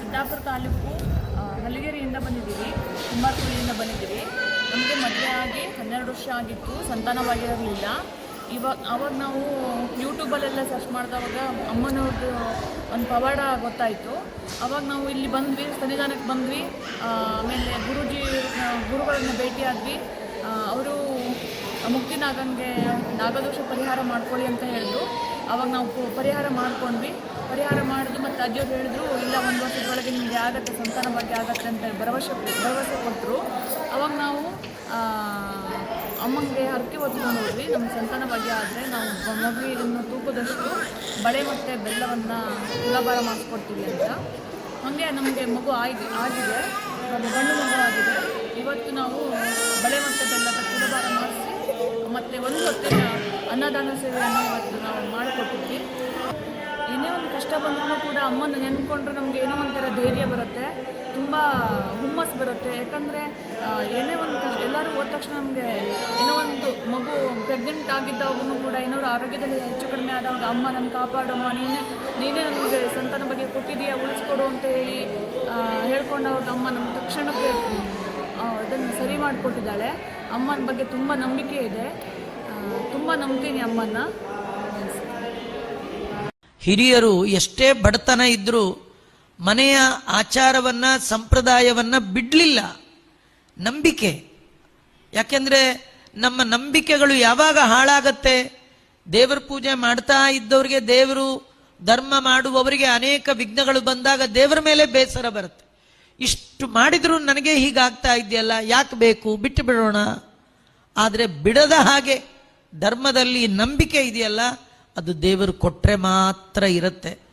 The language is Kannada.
ಸಿದ್ದಾಪುರ ತಾಲೂಕು ಹಲಗೇರಿಯಿಂದ ಬಂದಿದ್ದೀವಿ. ಕುಮಾರಪುರಿಯಿಂದ ಬಂದಿದ್ದೀವಿ. ನಮಗೆ ಮದುವೆ ಆಗಿ ಹನ್ನೆರಡು ವರ್ಷ ಆಗಿತ್ತು. ಸಂತಾನವಾಗಿರಲಿಲ್ಲ. ಇವಾಗ ಅವಾಗ ನಾವು ಯೂಟ್ಯೂಬಲ್ಲೆಲ್ಲ ಸರ್ಚ್ ಮಾಡಿದವಾಗ ಅಮ್ಮನವ್ರದ್ದು ಒಂದು ಪವಾಡ ಗೊತ್ತಾಯಿತು. ಅವಾಗ ನಾವು ಇಲ್ಲಿ ಬಂದ್ವಿ, ಸನ್ನಿಧಾನಕ್ಕೆ ಬಂದ್ವಿ. ಆಮೇಲೆ ಗುರುಜಿ ಗುರುಗಳನ್ನ ಭೇಟಿಯಾದ್ವಿ ಅವರು ಮುಕ್ತಿ ನಾಗಂಗೆ ನಾಗದೋಷ ಪರಿಹಾರ ಮಾಡ್ಕೊಳ್ಳಿ ಅಂತ ಹೇಳಿದ್ರು ಅವಾಗ ನಾವು ಪರಿಹಾರ ಮಾಡ್ಕೊಂಡ್ವಿ. ಪರಿಹಾರ ಮಾಡಿದ್ವಿ ಮತ್ತು ಅಜ್ಜಿಯವ್ರು ಹೇಳಿದ್ರು, ಇಲ್ಲ ಒಂದು ವರ್ಷದೊಳಗೆ ನಿಮಗೆ ಆಗತ್ತೆ, ಸಂತಾನ ಬಗ್ಗೆ ಆಗತ್ತೆ ಅಂತ ಭರವಸೆ ಭರವಸೆ ಕೊಟ್ಟರು ಅವಾಗ ನಾವು ಅಮ್ಮಂಗೆ ಹರಕೆ ಹೊತ್ಕೊಂಡು ಹೋದ್ವಿ. ನಮ್ಮ ಸಂತಾನ ಬಗ್ಗೆ ಆದರೆ ನಾವು ಮಗುವಿನ ತೂಕದಷ್ಟು ಬಳೆ ಮತ್ತು ಬೆಲ್ಲವನ್ನು ತುಲಾಭಾರ ಮಾಡಿಸ್ಕೊಡ್ತೀವಿ ಅಂತ. ಹಾಗೆ ನಮಗೆ ಮಗು ಆಗಿ ಆಗಿದೆ. ಗಂಡು ಮಗು ಆಗಿದೆ. ಇವತ್ತು ನಾವು ಬಳೆ ಮತ್ತು ಬೆಲ್ಲದ ತುಲಾಭಾರ ಮಾಡಿಸಿ ಮತ್ತು ಒಂದು ಹೊತ್ತಿನ ಅನ್ನದಾನ ಸೇವೆಯನ್ನು ಇವತ್ತು ನಾವು ಮಾಡಿಕೊಟ್ಟಿದ್ವಿ. ಏನೇ ಒಂದು ಕಷ್ಟ ಬಂದರೂ ಕೂಡ ಅಮ್ಮನ ನೆನ್ಕೊಂಡ್ರೆ ನಮಗೆ ಏನೋ ಒಂಥರ ಧೈರ್ಯ ಬರುತ್ತೆ, ತುಂಬ ಹುಮ್ಮಸ್ಸು ಬರುತ್ತೆ. ಯಾಕಂದರೆ ಏನೇ ಒಂದು ಎಲ್ಲರೂ ಹೋದ ತಕ್ಷಣ ನಮಗೆ ಏನೋ ಒಂದು ಮಗು ಪ್ರೆಗ್ನೆಂಟ್ ಆಗಿದ್ದಾಗೂ ಕೂಡ ಏನಾದ್ರು ಆರೋಗ್ಯದಲ್ಲಿ ಹೆಚ್ಚು ಕಡಿಮೆ ಆದಾಗ ಅಮ್ಮ ನನ್ನ ಕಾಪಾಡಮ್ಮ, ನೀನೇ ನೀನೇ ನಮಗೆ ಸಂತಾನ ಬಗ್ಗೆ ಕೊಟ್ಟಿದೆಯಾ, ಉಳಿಸ್ಕೊಡು ಅಂತ ಹೇಳಿ ಹೇಳ್ಕೊಂಡು ಹೇಳ್ಕೊಂಡವಾಗ ಅಮ್ಮ ನಮ್ಮ ತಕ್ಷಣಕ್ಕೆ ಅದನ್ನು ಸರಿ ಮಾಡಿಕೊಟ್ಟಿದ್ದಾಳೆ. ಅಮ್ಮನ ಬಗ್ಗೆ ತುಂಬ ನಂಬಿಕೆ ಇದೆ. ತುಂಬ ನಂಬ್ತೀನಿ ಅಮ್ಮನ್ನ. ಹಿರಿಯರು ಎಷ್ಟೇ ಬಡತನ ಇದ್ದರೂ ಮನೆಯ ಆಚಾರವನ್ನ, ಸಂಪ್ರದಾಯವನ್ನ ಬಿಡ್ಲಿಲ್ಲ. ನಂಬಿಕೆ. ಯಾಕೆಂದ್ರೆ ನಮ್ಮ ನಂಬಿಕೆಗಳು ಯಾವಾಗ ಹಾಳಾಗತ್ತೆ? ದೇವರ ಪೂಜೆ ಮಾಡ್ತಾ ಇದ್ದವರಿಗೆ ದೇವರು ಧರ್ಮ ಮಾಡುವವರಿಗೆ ಅನೇಕ ವಿಘ್ನಗಳು ಬಂದಾಗ ದೇವರ ಮೇಲೆ ಬೇಸರ ಬರುತ್ತೆ. ಇಷ್ಟು ಮಾಡಿದ್ರು ನನಗೆ ಹೀಗಾಗ್ತಾ ಇದೆಯಲ್ಲ, ಯಾಕೆ ಬೇಕು? ಬಿಟ್ಟು ಬಿಡೋಣ. ಆದರೆ ಬಿಡದ ಹಾಗೆ ಧರ್ಮದಲ್ಲಿ ನಂಬಿಕೆ ಇದೆಯಲ್ಲ ಅದು ದೇವರು ಕೊಟ್ಟರೆ ಮಾತ್ರ ಇರುತ್ತೆ.